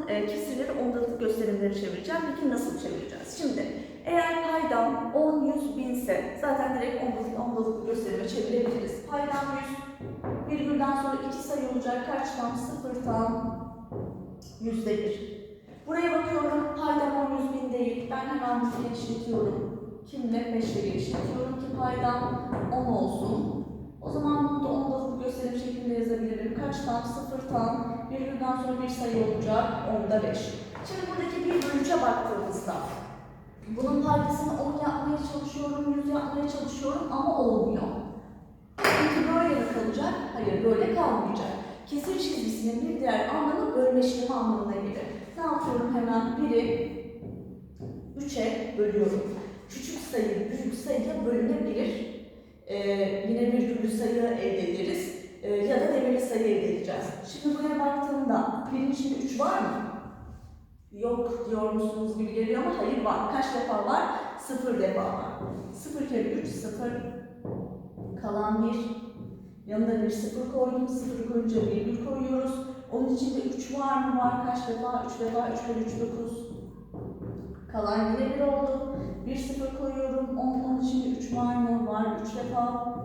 paydamızın e, kesirleri ondalık gösterimleri çevireceğim. Peki nasıl çevireceğiz? Şimdi eğer paydam 10, 100, 1000 ise zaten direkt ondalık, ondalık gösterime çevirebiliriz. Paydam 100, virgülden sonra iki sayı olacak. Kaçtan? Sıfırdan yüzde bir. Buraya bakıyorum. Paydam 10, 100, 1000 değil. Ben hemen bunu genişletiyorum. Kimle? 5 ile genişletiyorum ki paydam 10 olsun. O zaman bunu da ondalık gösterim şeklinde yazabilirim. Kaçtan? Sıfırdan, virgülden sonra bir sayı olacak. Onda 5. Şimdi buradaki bir bölü üçe baktığımızda bunun paydasını 10 yapmaya çalışıyorum, 100 yapmaya çalışıyorum ama olmuyor. Peki böyle mi kalacak? Hayır, böyle kalmayacak. Kesir çizgisinin bir diğer anlamı bölme işlemi anlamına gelir. Ne yapıyorum hemen? Biri 3'e bölüyorum. Küçük sayı büyük sayıya bölünebilir. Ee, yine virgüllü sayı elde ederiz. Ee, ya da demirli sayı elde edeceğiz. Şimdi buraya baktığımda birin içinde 3 var mı? Yok diyor musunuz gibi geliyor ama hayır var. Kaç defa var? Sıfır defa var. Sıfır kere üç, sıfır. Kalan bir. Yanına bir sıfır koydum. Sıfır koyunca virgül koyuyoruz. Onun içinde üç var mı? Var. Kaç defa? Üç defa. Üç kere üç, dokuz. Kalan yine bir oldu. Bir sıfır koyuyorum. On, onun içinde üç var mı? Var. Üç defa.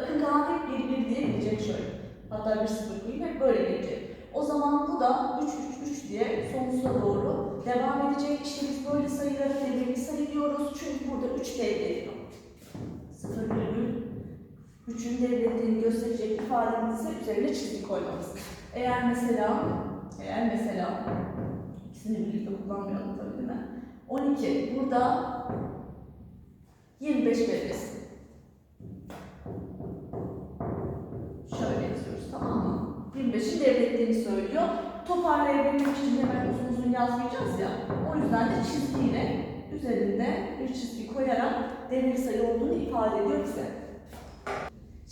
Bakın kalan hep bir bir diye gelecek şöyle. Hatta bir sıfır koyayım hep böyle gelecek. O zaman bu da 3 3 3 diye sonsuza doğru devam edecek. İşte biz böyle sayılara devirli sayı diyoruz. Çünkü burada 3 devrediyor. 0 virgül 3'ün devrettiğini gösterecek ifademiz ise üzerine çizgi koymamız. Eğer mesela eğer mesela ikisini birlikte kullanmayalım tabii değil mi? 12 burada 25 veririz. 25'i devrettiğini söylüyor. Toparlayabilmek için hemen uzun uzun yazmayacağız ya. O yüzden de çizgiyle üzerinde bir çizgi koyarak demir sayı olduğunu ifade ediyor bize.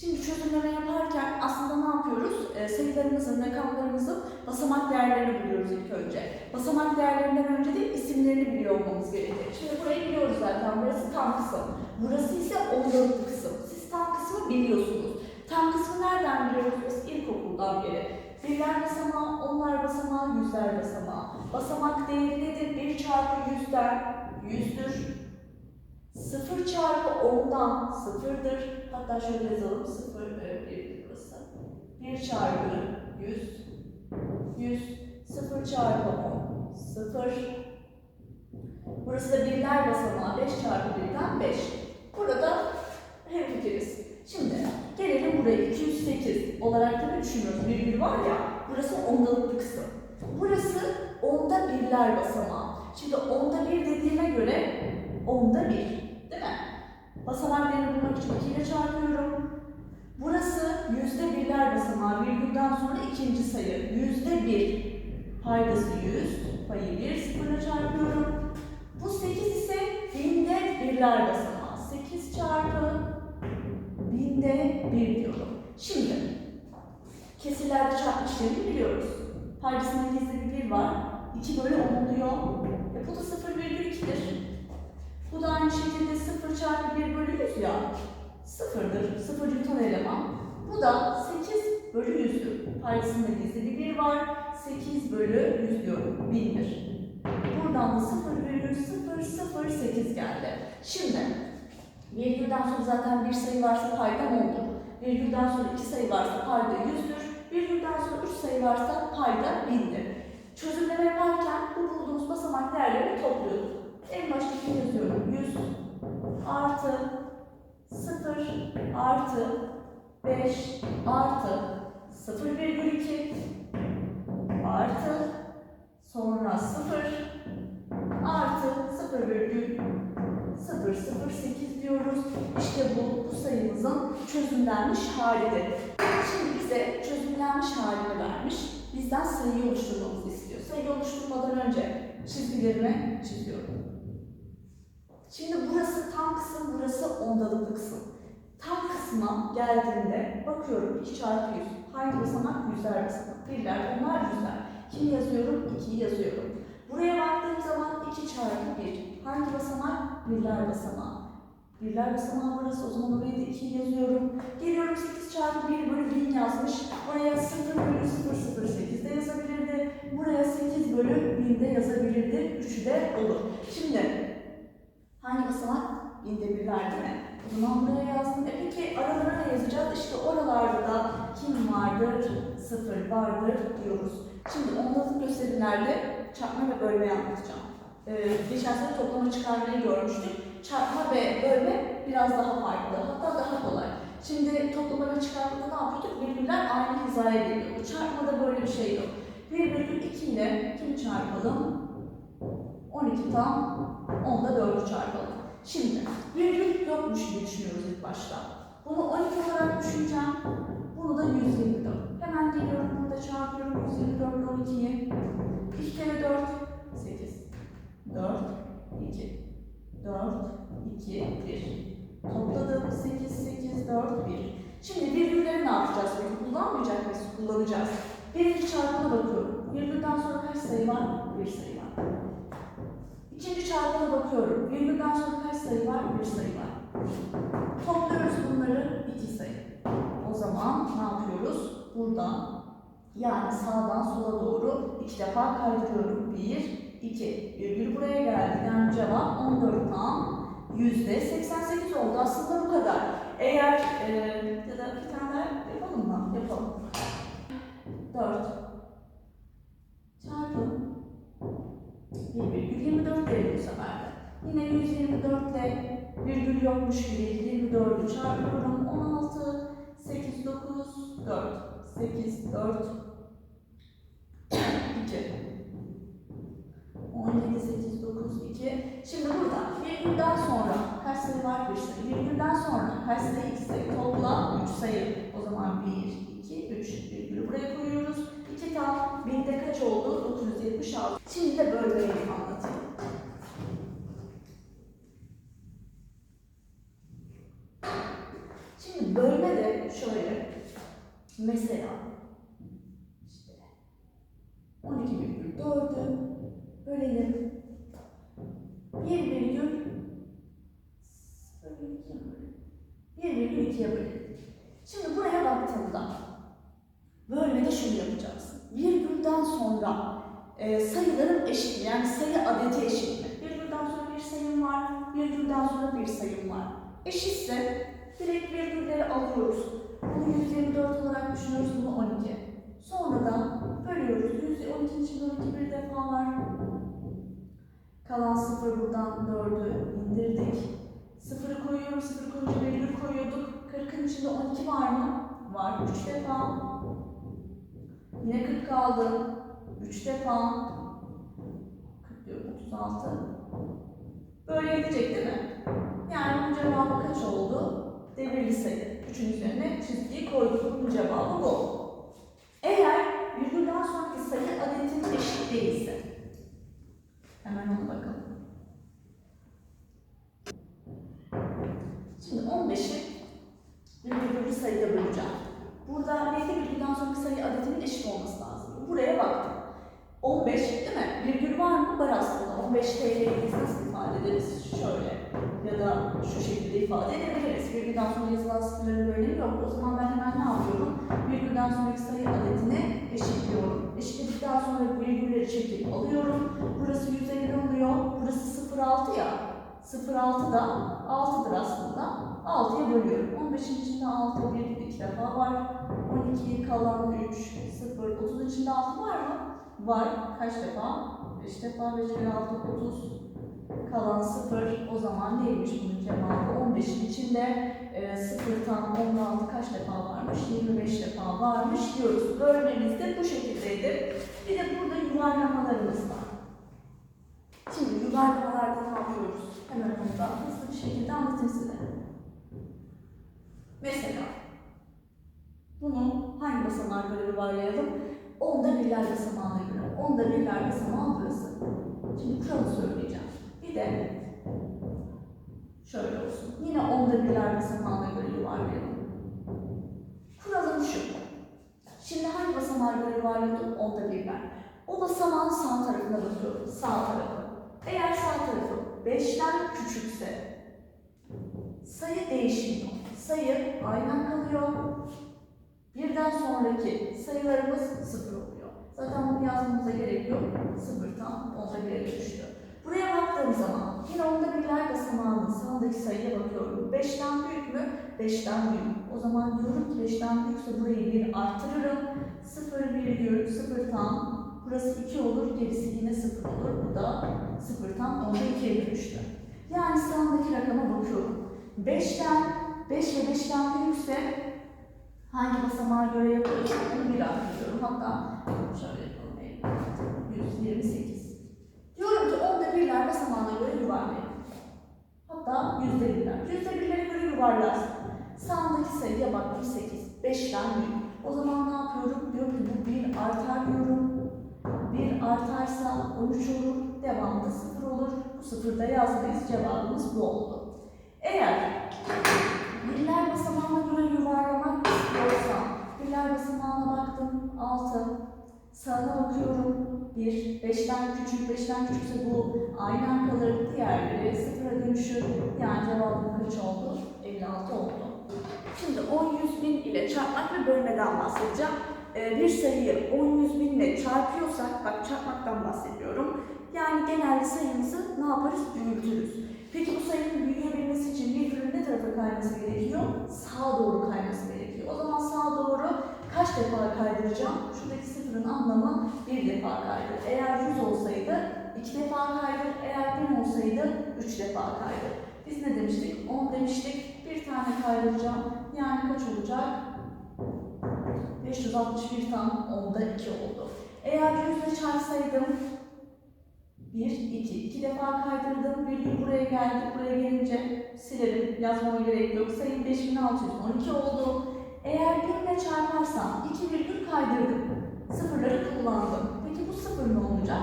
Şimdi çözümleme yaparken aslında ne yapıyoruz? Ee, sayılarımızın, rakamlarımızın basamak değerlerini buluyoruz ilk önce. Basamak değerlerinden önce de isimlerini biliyor olmamız gerekir. Şimdi burayı biliyoruz zaten. Burası tam kısım. Burası ise ondalıklı kısım. Siz tam kısmı biliyorsunuz. Tam kısmı nereden biliyoruz? İlkokuldan beri. Birler basamağı, onlar basamağı, yüzler basamağı. Basamak değeri nedir? 1 çarpı yüzden yüzdür. 0 çarpı 10'dan sıfırdır. Hatta şöyle yazalım. 0 1 burası. 1 çarpı 100 100 0 çarpı 10 0 Burası da birler basamağı 5 çarpı 1'den 5. Burada hemfikiriz. Şimdi buraya 208 olarak da düşünüyoruz. Virgül var ya, burası ondalıklı kısım. Burası onda birler basamağı. Şimdi onda bir dediğime göre onda bir, değil mi? Basamaklarını bulmak için 2 ile çarpıyorum. Burası yüzde birler basamağı. Virgülden sonra ikinci sayı. Yüzde bir. Paydası 100. Payı 1 sıfırla çarpıyorum. Bu 8 ise binde birler basamağı. 2 bölü 10 oluyor. E bu da 0,2'dir. Bu da aynı şekilde 0 çarpı 1 bölü 100 ya. Sıfırdır. Sıfır yutan eleman. Bu da 8 bölü 100'dür. Paydasında gizli bir 1 var. 8 bölü 100 diyorum. 1000'dir. Buradan da 0,0008 geldi. Şimdi virgülden sonra zaten bir sayı varsa payda oldu. Virgülden sonra iki sayı varsa payda 100'dür. Virgülden sonra üç sayı varsa payda 1000'dir. Çözümleme yaparken bu bulduğumuz basamak değerlerini topluyorduk. En baştaki yazıyorum. 100 artı 0 artı 5 artı 0,2 artı sonra 0 artı 0,008 diyoruz. İşte bu, bu sayımızın çözümlenmiş halidir. Şimdi bize çözümlenmiş halini vermiş. Bizden sayıyı oluşturmamızı istiyor. Sayı oluşturmadan önce çizgilerimi çiziyorum. Şimdi burası tam kısım, burası ondalıklı kısım. Tam kısma geldiğinde bakıyorum 2 çarpı 100. Hangi basamak? Yüzler basamak. Birler, onlar yüzler. Kimi yazıyorum? 2'yi yazıyorum. Buraya baktığım zaman 2 çarpı 1. Hangi basamak? Birler basamağı. Birler basamağı burası. O zaman oraya da 2'yi yazıyorum. Geliyorum 8 çarpı 1 bölü 1000 yazmış. Buraya 0 bölü 008 de yazabilirdi. Buraya 8 bölü binde yazabilirdi. Üçü de olur. Şimdi hangi basamak? Binde birler değil mi? O zaman buraya yazdım. E peki aralara ne yazacağız? İşte oralarda da kim vardır? Sıfır vardır diyoruz. Şimdi ondalık gösterimlerde çarpma ve bölmeyi anlatacağım. Ee, geçen sene toplama çıkarmayı görmüştük. Çarpma ve bölme biraz daha farklı. Hatta daha kolay. Şimdi toplama ve çıkarmada ne yapıyorduk? Virgüller aynı hizaya geliyordu. Çarpmada böyle bir şey yok. 1,2 ile kimi çarpalım? 12 tam 10'da 4'ü çarpalım. Şimdi virgül yokmuş gibi düşünüyoruz ilk başta. Bunu 12 olarak düşüneceğim. Bunu da 124. Hemen geliyorum burada çarpıyorum 124 ile 12'yi. 2 kere 4 8. 4 2 4 2 1. Topladım 8 8 4 1. Şimdi virgülleri ne yapacağız? Peki kullanmayacak mıyız? Kullanacağız. Birinci çarpana bakıyorum. Virgülden sonra kaç sayı var? Bir sayı var. İkinci çarpana bakıyorum. Virgülden sonra kaç sayı var? Bir sayı var. Topluyoruz bunları iki sayı. O zaman ne yapıyoruz? Buradan yani sağdan sola doğru iki defa kaydırıyorum. Bir, iki. Virgül buraya geldi. Yani cevap 14 tam yüzde 88 oldu. Aslında bu kadar. Eğer e, ya da bir tane Yine 124 ile virgül yokmuş gibi 24'ü çarpıyorum. 16, 8, 9, 4. 8, 4, 2. 17, 8, 9, 2. Şimdi burada virgülden sonra kaç sayı var? Bir sayı. Virgülden sonra kaç sayı? İki sayı. Toplam 3 sayı. O zaman 1, 2, 3. Virgülü buraya koyuyoruz. 2 tam binde kaç oldu? 976. Şimdi de bölmeyi Mesela işte 12,4'ü bölelim. 1,2'ye bölelim. 1,2'ye bölelim. Şimdi buraya baktığımda bölmede şunu yapacağız. Virgülden sonra e, sayıların eşit yani sayı adeti eşit mi? Virgülden sonra bir sayım var, virgülden sonra bir sayım var. Eşitse direkt virgülleri alıyoruz. Bunu 124 olarak düşünüyoruz, bunu 12. Sonra da bölüyoruz. 112'nin içinde 12 bir defa var. Kalan sıfır buradan 4'ü indirdik. Sıfırı koyuyorum, sıfır koyunca virgül koyuyorduk. 40'ın içinde 12 var mı? Var. 3 defa. Yine 40 kaldı. 3 defa. 40 diyorum, 36. Böyle gidecek değil mi? Yani bunun cevabı kaç oldu? Devirli sayı. Üçün üzerine çizgiyi koyduk. Bunun cevabı bu. Eğer virgülden sonraki sayı adetin eşit değilse, hemen ona bakalım. Şimdi 15'i virgüllü sayıda böleceğim. Burada neydi virgülden sonraki sayı adetinin eşit olması lazım. Buraya baktım. 15 değil mi? Virgül var mı? Var aslında. 15 TL'yi ifade ederiz? Şöyle ya da şu şekilde ifade edebiliriz. Virgülden sonra yazılan sıfırların bir yok. O zaman ben hemen ne yapıyorum? Virgülden sonraki sayı adetini eşitliyorum. Eşitledikten sonra virgülleri çekip alıyorum. Burası 150 oluyor. Burası 0,6 ya. 0,6 da 6'dır aslında. 6'ya bölüyorum. 15'in içinde 6 bir iki defa var. 12 kalan 3, 0, 30'un içinde 6 var mı? Var. Kaç defa? 5 defa 5 kere 6, 30. Kalan 0. O zaman neymiş bunun cevabı? 15'in içinde e, 0 tam 16 kaç defa varmış? 25 defa varmış diyoruz. Bölmemiz de bu şekildeydi. Bir de burada yuvarlamalarımız var. Şimdi yuvarlamalarda ne yapıyoruz? Hemen onu da hızlı bir şekilde anlatayım size. Mesela bunu hangi basamağa göre yuvarlayalım? Onda birler basamağına göre. Onda birler basamağı burası. Şimdi kuralı söyleyeceğim. Bir de şöyle olsun. Yine onda birler basamağına göre yuvarlayalım. Kuralım şu. Şimdi hangi basamağa göre yuvarlıyorduk? Onda birler. O basamağın sağ tarafına bakıyorum. Sağ tarafı. Eğer sağ tarafı 5'ten küçükse sayı değişmiyor. Sayı aynen kalıyor. Birden sonraki sayılarımız sıfır oluyor. Zaten bunu yazmamıza gerek yok. Sıfır tam onda bire dönüştü. Buraya baktığım zaman yine onda birler basamağının sağdaki sayıya bakıyorum. 5'ten büyük mü? 5'ten büyük. O zaman diyorum ki 5'ten büyükse burayı bir arttırırım. 0 virgül 0 tam. Burası 2 olur, gerisi yine 0 olur. Bu da 0 tam onda 2'ye dönüştü. Yani sağındaki rakama bakıyorum. 5'ten 5 ve 5'ten büyükse hangi basamağa göre yapıyoruz? Onu bir arttırıyorum. Hatta şöyle yapalım. 128. Diyorum ki onda birler basamağına göre yuvarlayalım. Hatta yüzde birler. Yüzde birlere göre yuvarlarsın. Sağındaki sayıya baktım 8. 5'ten büyük. O zaman ne yapıyorum? Diyorum ki bu 1 artar diyorum. 1 artarsa 13 olur. Devamında 0 olur. Bu sıfırda yazmayız. Cevabımız bu oldu. Eğer birler basamağına göre yuvarlamak istiyorsam, birler basamağına baktım 6, sağına bakıyorum 1, 5'ten küçük, 5'ten küçükse bu aynen kalır, diğerleri sıfıra dönüşür. Yani cevabım kaç oldu? 56 oldu. Şimdi 10 100 bin ile çarpmak ve bölmeden bahsedeceğim. Ee, bir sayıyı 10 100 bin ile çarpıyorsak, bak çarpmaktan bahsediyorum. Yani genelde sayımızı ne yaparız? Büyütürüz. Peki bu sayının büyüyebilmesi için virgülün ne tarafa kayması gerekiyor? Sağa doğru kayması gerekiyor. O zaman sağa doğru kaç defa kaydıracağım? Şuradaki sıfırın anlamı bir defa kaydır. Eğer 100 olsaydı iki defa kaydır. Eğer 1000 olsaydı üç defa kaydır. Biz ne demiştik? 10 demiştik. Bir tane kaydıracağım. Yani kaç olacak? 561 tam 10'da 2 oldu. Eğer 100 ile çarpsaydım 1, 2. 2 defa kaydırdım. Virgül buraya geldi. Buraya gelince silerim. Yazmama gerek yok. Sayım 5612 oldu. Eğer 1 ile çarparsam 2 virgül kaydırdım. Sıfırları kullandım. Peki bu sıfır ne olacak?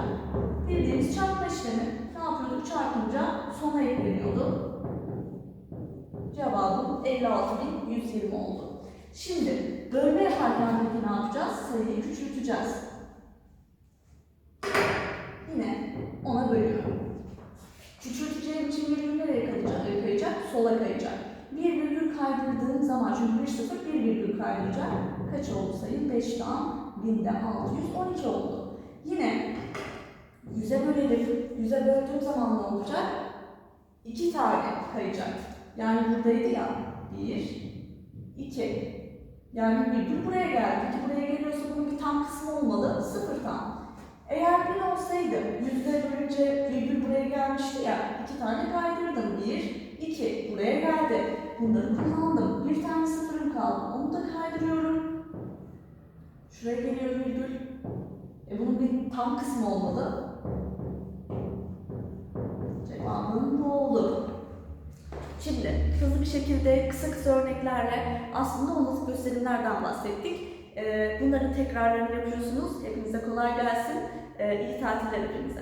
Bildiğimiz çarpma işlemi. Ne yapıyorduk? Çarpınca sona ekleniyordu. Cevabım 56.120 oldu. Şimdi bölme yaparken peki ne yapacağız? Sayıyı küçülteceğiz. Yine ona bölüyorum. Küçülteceğim için virgül nereye kayacak? Sola kayacak. Kaydırdığım zaman, çünkü bir sıfır bir virgül kaydıracak. Kaç oldu sayım? 5'ten 1000'den 612 oldu. Yine 100'e bölelim. 100'e böldüğüm zaman ne olacak? 2 tane kayacak. Yani buradaydı ya. 1, 2. Yani virgül buraya geldi. 2 buraya geliyorsa bunun bir tam kısmı olmalı. 0 tam. Eğer 1000 olsaydı yüzde bölünce virgül buraya gelmişti ya. iki tane kaydırdım. Bir, iki. Buraya geldi. Bunları kullandım. Bir tane sıfırım kaldı. Onu da kaydırıyorum. Şuraya geliyor virgül. E bunun bir tam kısmı olmalı. Cevabım bu oldu. Şimdi hızlı bir şekilde kısa kısa örneklerle aslında olması gösterimlerden bahsettik. Ee, Bunların tekrarlarını yapıyorsunuz. Hepinize kolay gelsin. Ee, İyi tatiller hepinize.